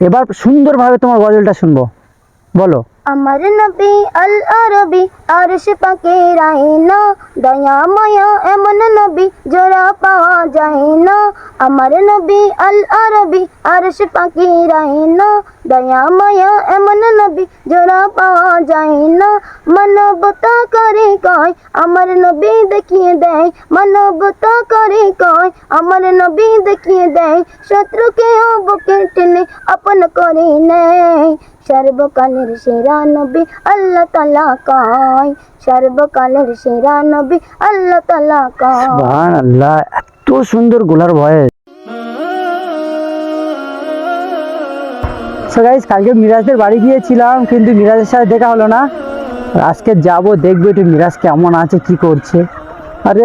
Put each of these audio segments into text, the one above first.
এবার সুন্দরভাবে তোমার গজলটা শুনব। বলো। আমার নবী আল আরবি আরশ পাকের আইনা দয়া মায়া এমন নবী জোড়া পাওয়া যায় না আমার নবী আল আরবি আরশ পাকের আইনা দয়া মায়া এমন নবী জোড়া পাওয়া যায় না মানবতা করে কয় আমার নবী দেখিয়ে দেয় মানবতা করে কয় আমার নবী দেখিয়ে দেয় শত্রুকে বুকে টেনে আপন করে নেয় সর্বকালের সেরা নবী আল্লাহ তালা কয়, সর্বকালের সেরা নবী আল্লাহ তালা কয়। আল্লাহ এত সুন্দর গোলার ভয়েস। সো কালকে মিরাজদের বাড়ি গিয়েছিলাম, কিন্তু মিরাজের সাথে দেখা হলো না। আজকে যাব, দেখব একটু মিরাজ কেমন আছে, কি করছে। আরে,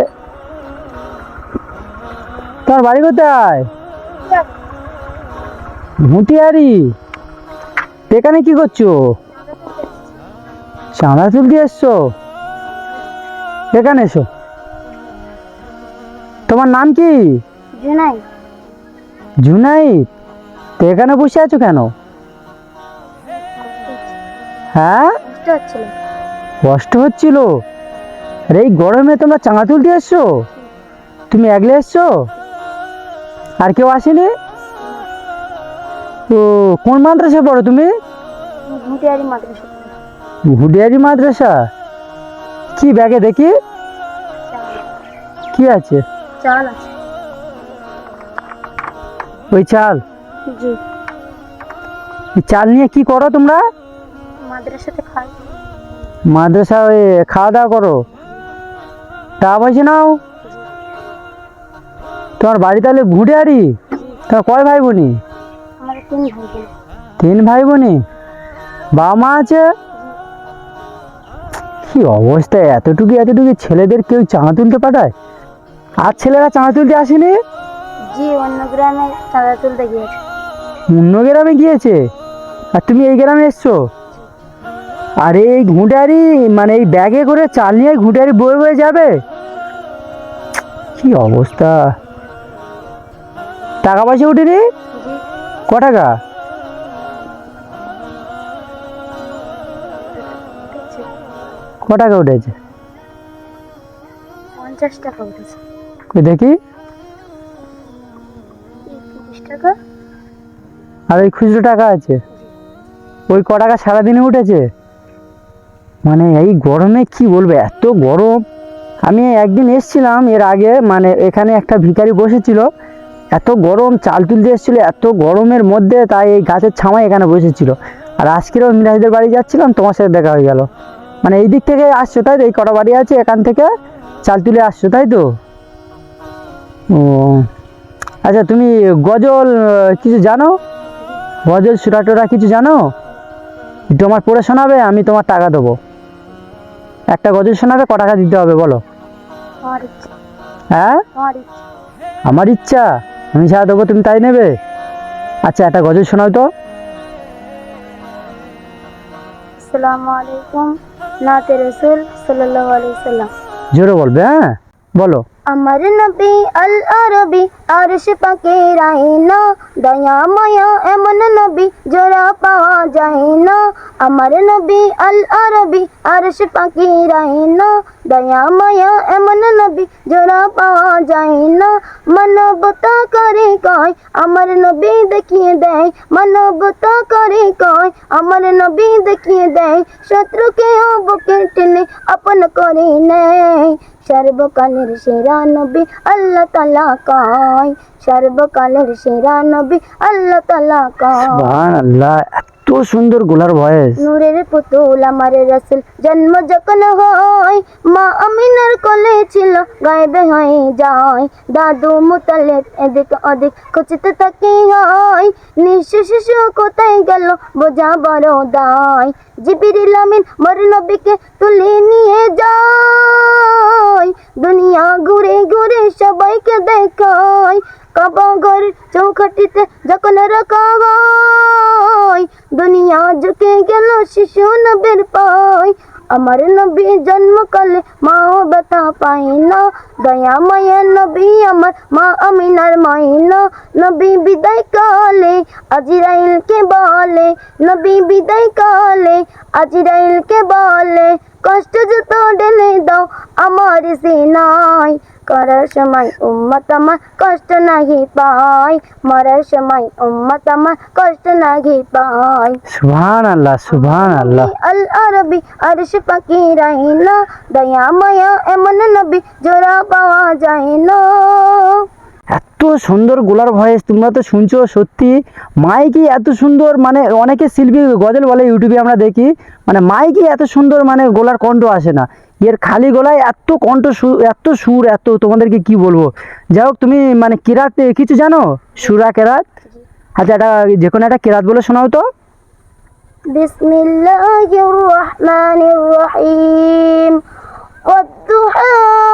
তোমার বাড়ি কোথায়? মুটিয়ারি এখানে কি করছ? চাঁদা তুলতে এসছো? এখানে এসো। তোমার নাম কি? জুনাই জুনাইদ? তো এখানে বসে আছো কেন? হ্যাঁ? কষ্ট হচ্ছিল। আরে এই গরমে তোমরা চাঙা তুলতে এসছো? তুমি একলে এসছো? আর কেউ আসেনি? ও কোন মাদ্রাসা পড়ো তুমি? মাদ্রাসা। হুডিয়ারি মাদ্রাসা? কি ব্যাগে দেখি? কি আছে? চাল আছে। ওই চাল? জি। চাল নিয়ে কি করো তোমরা? মাদ্রাসাতে খাই। মাদ্রাসা ওই খাওয়া দাওয়া করো। টাকা পয়সা নাও। তোমার বাড়ি তাহলে ঘুটিয়ারি তোমার কয় ভাই বোনি তিন ভাই বোন। তিন ভাই বোনি বাবা মা আছে? কি অবস্থা? এতটুকু এতটুকু ছেলেদের কেউ চাঁদা তুলতে পাঠায়? আর ছেলেরা চাঁদা তুলতে আসেনি? জি অন্য গ্রামে চাঁদা তুলতে গিয়েছে। অন্য গ্রামে গিয়েছে? আর তুমি এই গ্রামে এসছো? আর এই ঘুঁটারি মানে এই ব্যাগে করে চাল নিয়ে ঘুঁটারি বয়ে বয়ে যাবে? কি অবস্থা? টাকা পয়সা উঠেনি? ক টাকা? ক টাকা উঠেছে? পঞ্চাশ টাকা উঠেছে। কই দেখি। টাকা? আর ওই খুচরো টাকা আছে? ওই ক টাকা সারাদিনে উঠেছে? মানে এই গরমে কি বলব এত গরম। আমি একদিন এসছিলাম এর আগে মানে এখানে একটা ভিখারি বসেছিল। এত গরম চাল তুলতে এসেছিল এত গরমের মধ্যে তাই এই গাছের ছামায় এখানে বসেছিল। আর আজকেরও মিরাজদের বাড়ি যাচ্ছিলাম তোমার সাথে দেখা হয়ে গেল। মানে এই দিক থেকে আসছো তাই তো? এই কটা বাড়ি আছে এখান থেকে চাল তুলে আসছো তাই তো? ও। আচ্ছা তুমি গজল কিছু জানো? গজল সুরাটোরা কিছু জানো? একটু আমার পড়ে শোনাবে আমি তোমার টাকা দেবো। একটা গজল শোনাবে ক টাকা দিতে হবে বলো। হ্যাঁ? আমার ইচ্ছা? আমি যা দেবো তুমি তাই নেবে? আচ্ছা একটা গজল শোনাও তো। আসসালামু আলাইকুম। নাতে রসুল সাল্লাল্লাহু আলাইহি সাল্লাম জোরে বলবে হ্যাঁ? বলো। আমার নবী আল আরবি আরশ পাকের আইনা দয়া মায়া এমন নবী জোড়া পাওয়া যায় না আমার নবী আল আরবি আরশ পাকের আইনা দয়া মায়া এমন নবী জোড়া পাওয়া যায় না মানবতা করে কয় আমার নবী দেখিয়ে দেয় মানবতা করে কয় আমার নবী দেখিয়ে দেয় শত্রুকে বুকে টেনে আপন করে নেয় সর্বকালের সেরা নবী আল্লাহ তালা কয়। সর্বকালের সেরা নবী আল্লাহ তালা কয়। আল্লাহ এত সুন্দর গোলার ভয়েস নূরের পুতুল আমার রসুল, জন্ম যখন হয়, মা আমিনার কোলে ছিল, গায়েবে হয়ে যায়। দাদু মুতালেব, এদিক ওদিক খুঁজতে তাকে হয়। নিঃশ্ব শিশু কোথায় গেল, বোঝা বড় দায়। জিবিরিল আমিন, মর নবীকে তুলে নিয়ে যায়। দুনিয়া ঘুরে ঘুরে সবাইকে দেখায়। কাবা ঘর চৌখাটিতে যখন রাখা হয় দুনিয়া ঝুঁকে গেল শিশু নবের পায়। আমার নবী জন্মকালে মাও ব্যথা পাই না। দয়া মায়া নবী আমার মা আমিনার মাইনা। নবী বিদায় কালে আজরাইলকে বলে। নবী বিদায় কালে আজরাইলকে বলে। কষ্ট যত ঢেলে দাও আমার সিনায় করার সময় উম্মত আমার কষ্ট নাহি পায়। মরার সময় উম্মত আমার কষ্ট নাহি পায়। সুবহান আল্লাহ সুবহান আল্লাহ আল আরবি আরশ পাখি রাইনা দয়া মায়া এমন নবী জোড়া পাওয়া যায় না এত সুন্দর গোলার ভয়েস তোমরা তো শুনছো সত্যি। মাইকি এত সুন্দর মানে অনেকে শিল্পী গজল বলে ইউটিউবে আমরা দেখি। মানে মাইকি এত সুন্দর মানে গোলার কণ্ঠ আসে না। এর খালি গলায় এত কণ্ঠ সুর এত সুর এত তোমাদেরকে কি বলবো যাই হোক তুমি মানে কেরাত কিছু জানো সুরা কেরাত আচ্ছা এটা যে কোনো একটা কেরাত বলে শোনাও তো بسم الله الرحمن الرحيم والضحى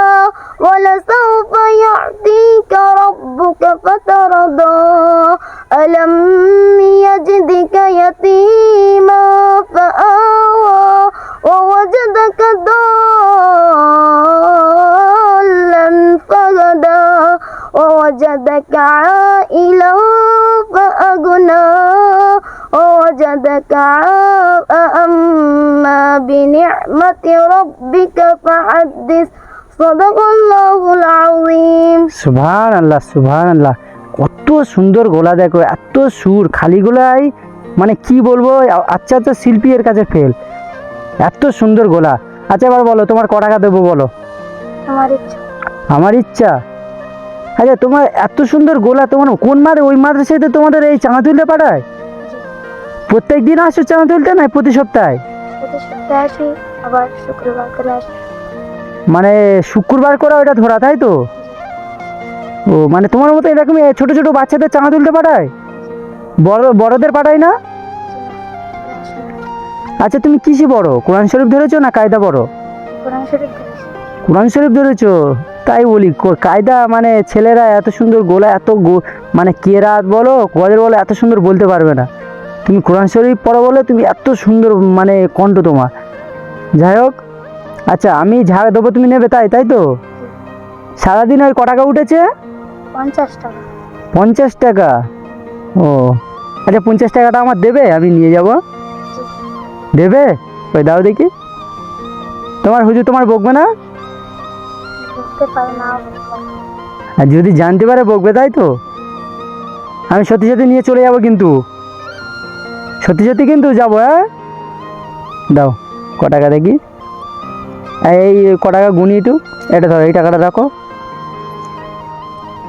ووجدك عائلا فأغنى ووجدك أما بنعمة ربك فحدث صدق الله العظيم সুভান আল্লাহ সুভান আল্লাহ কত সুন্দর গোলা দেখো এত সুর খালি গোলায় মানে কি বলবো আচ্ছা আচ্ছা শিল্পী এর কাছে ফেল এত সুন্দর গোলা আচ্ছা এবার বলো তোমার ক টাকা দেবো বলো আমার ইচ্ছা আমার ইচ্ছা আচ্ছা তোমার এত সুন্দর গোলা তোমার কোন মারে? ওই মাদ্রাসাতে তোমাদের এই চাঁদা তুলতে পাঠায় প্রত্যেক দিন আসো চাঁদা তুলতে না প্রতি সপ্তাহে? আবার শুক্রবার করে মানে শুক্রবার করে ওটা ধরা তাই তো? ও মানে তোমার মতো এরকম ছোট ছোট বাচ্চাদের চাঁদা তুলতে পাঠায় বড় বড়দের পাঠায় না? আচ্ছা তুমি কিসে বড়? কোরআন শরীফ ধরেছো না কায়দা বড়? কোরআন শরীফ ধরেছি। কোরআন শরীফ ধরেছো? তাই বলি কো- কায়দা মানে ছেলেরা এত সুন্দর গোলা এত গো- মানে কেরাত বলো গজল বলো এত সুন্দর বলতে পারবে না। তুমি কোরআন শরীফ পড়ো বলে তুমি এত সুন্দর মানে কণ্ঠ তোমার। যাই হোক আচ্ছা আমি ঝাড় দেবো তুমি নেবে তাই তাই তো? সারাদিন ওই ক টাকা উঠেছে? পঞ্চাশ টাকা। পঞ্চাশ টাকা? ও আচ্ছা পঞ্চাশ টাকাটা আমার দেবে আমি নিয়ে যাব। দেবে? ওই দাও দেখি। তোমার হুজুর তোমার বকবে না? পারে না আর যদি জানতে পারে, বকবে, তাই তো? আমি সত্যি সত্যি নিয়ে চলে যাব কিন্তু। সত্যি সত্যি কিন্তু যাব হ্যাঁ? দাও, ক টাকা দেখি। এই ক টাকা গুনি একটু, এটা ধরো, এই টাকাটা রাখো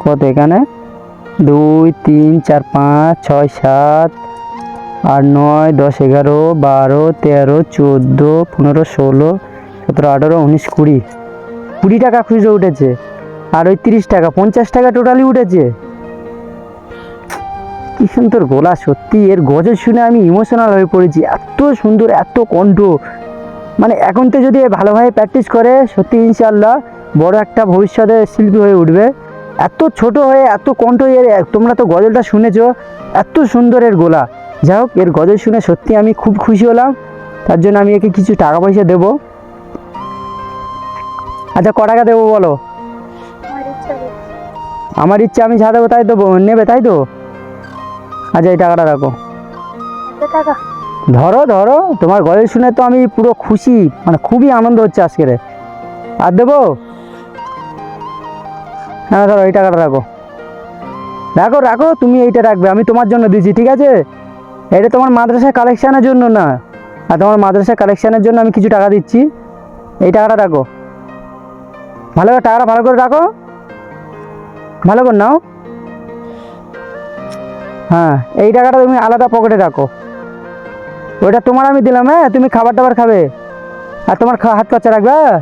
কত এখানে? দুই, তিন, চার, পাঁচ, ছয়, সাত, আট, নয়, দশ, এগারো, বারো, তেরো, চোদ্দ, পনেরো, ষোলো, সতেরো, আঠেরো, উনিশ, কুড়ি। কুড়ি টাকা খুচরো উঠেছে আর ওই তিরিশ টাকা, পঞ্চাশ টাকা টোটালি উঠেছে। কি সুন্দর গলা, সত্যি এর গজল শুনে আমি ইমোশনাল হয়ে পড়েছি। এত সুন্দর, এত কণ্ঠ। মানে এখন তো যদি ভালোভাবে প্র্যাকটিস করে, সত্যি ইনশাল্লাহ বড় একটা ভবিষ্যতে শিল্পী হয়ে উঠবে। এত ছোট হয়ে, এত কণ্ঠ এর, তোমরা তো গজলটা শুনেছ, এত সুন্দর এর গোলা। যাই হোক, এর গজল শুনে সত্যি আমি খুব খুশি হলাম। তার জন্য আমি একে কিছু টাকা পয়সা দেবো। আচ্ছা ক টাকা দেবো বলো? আমার ইচ্ছা আমি যা দেবো তাই দেবো নেবে তাই তো? আচ্ছা এই টাকাটা রাখো। ধরো ধরো তোমার গজল শুনে তো আমি পুরো খুশি মানে খুবই আনন্দ হচ্ছে আজকের। আর দেবো? হ্যাঁ ধরো এই টাকাটা রাখো। রাখো রাখো তুমি এইটা রাখবে আমি তোমার জন্য দিয়েছি ঠিক আছে? এটা তোমার মাদ্রাসা কালেকশানের জন্য না। আর তোমার মাদ্রাসা কালেকশানের জন্য আমি কিছু টাকা দিচ্ছি। এই টাকাটা রাখো। ভালো করে টাকাটা ভালো করে রাখো। ভালো করে নাও। হ্যাঁ এই টাকাটা তুমি আলাদা পকেটে রাখো। ওইটা তোমার আমি দিলাম হ্যাঁ? তুমি খাবার টাবার খাবে। আর তোমার হাত খরচা রাখবে হ্যাঁ?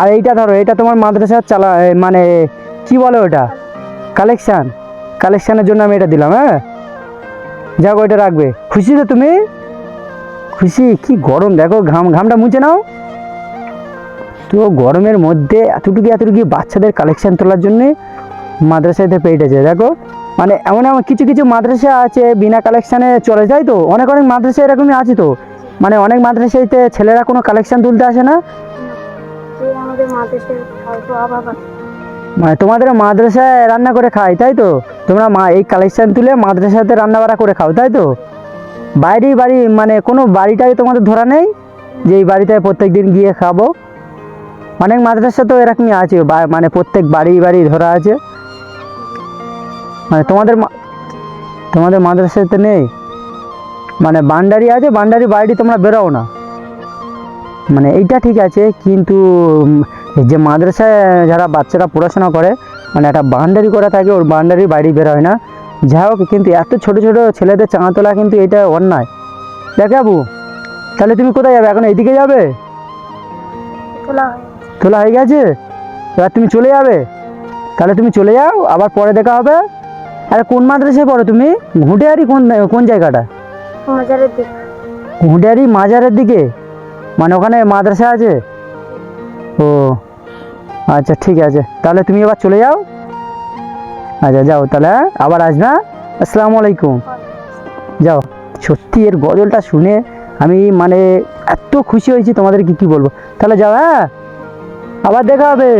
আর এইটা ধরো এটা তোমার মাদ্রাসার চালা মানে কি বলে ওটা কালেকশান কালেকশানের জন্য আমি এটা দিলাম হ্যাঁ? যাক, ওইটা রাখবে। খুশি তো তুমি? খুশি? কি গরম, দেখো, ঘাম ঘামটা মুছে নাও। তো গরমের মধ্যে এতটুকু এতটুকু বাচ্চাদের কালেকশান তোলার জন্যে মাদ্রাসাতে পেয়েছে দেখো। মানে এমন এমন কিছু কিছু মাদ্রাসা আছে, বিনা কালেকশানে চলে যায় তো। অনেক অনেক মাদ্রাসা এরকমই আছে তো। মানে অনেক মাদ্রাসাতে ছেলেরা কোনো কালেকশান তুলতে আসে না। মানে তোমাদের মাদ্রাসায় রান্না করে খাই তাই তো? তোমরা মা, এই কালেকশান তুলে মাদ্রাসাতে রান্না বাড়া করে খাও, তাই তো? বাইরে বাড়ি মানে কোনো বাড়িটাই তোমাদের ধরা নেই যে এই বাড়িতে প্রত্যেক দিন গিয়ে খাব। অনেক মাদ্রাসা তো এরকমই আছে মানে প্রত্যেক বাড়ি বাড়ি ধরা আছে। মানে তোমাদের তোমাদের মাদ্রাসাতে নেই? মানে বান্ডারি আছে, বান্ডারি বাড়ি তোমরা বেরোও না। মানে এইটা ঠিক আছে, কিন্তু যে মাদ্রাসায় যারা বাচ্চারা পড়াশোনা করে মানে একটা বাউন্ডারি করা থাকে, ওর বাউন্ডারি বাইরে বের হয় না। যাই হোক, কিন্তু এত ছোট ছোট ছেলেদের চাঁদা তোলা কিন্তু এটা অন্যায়। দেখ বাবু, তাহলে তুমি কোথায় যাবে? এখন এইদিকে যাবে? তোলা হয়ে গেছে? এবার তুমি চলে যাবে। তাহলে তুমি চলে যাও আবার পরে দেখা হবে। আরে কোন মাদ্রাসায় পড়ো তুমি? ঘুঁটিয়ারি কোন কোন জায়গাটা? ঘুঁটিয়ারি মাজারের দিকে? মানে ওখানে মাদ্রাসা আছে? ও আচ্ছা ঠিক আছে। তাহলে তুমি এবার চলে যাও। আচ্ছা যাও তাহলে হ্যাঁ? আবার আসবে হ্যাঁ? আসসালামু আলাইকুম। যাও। সত্যি এর গজলটা শুনে আমি মানে এত খুশি হয়েছি তোমাদেরকে কি বলব। তাহলে যাও হ্যাঁ? আবার দেখা হবে।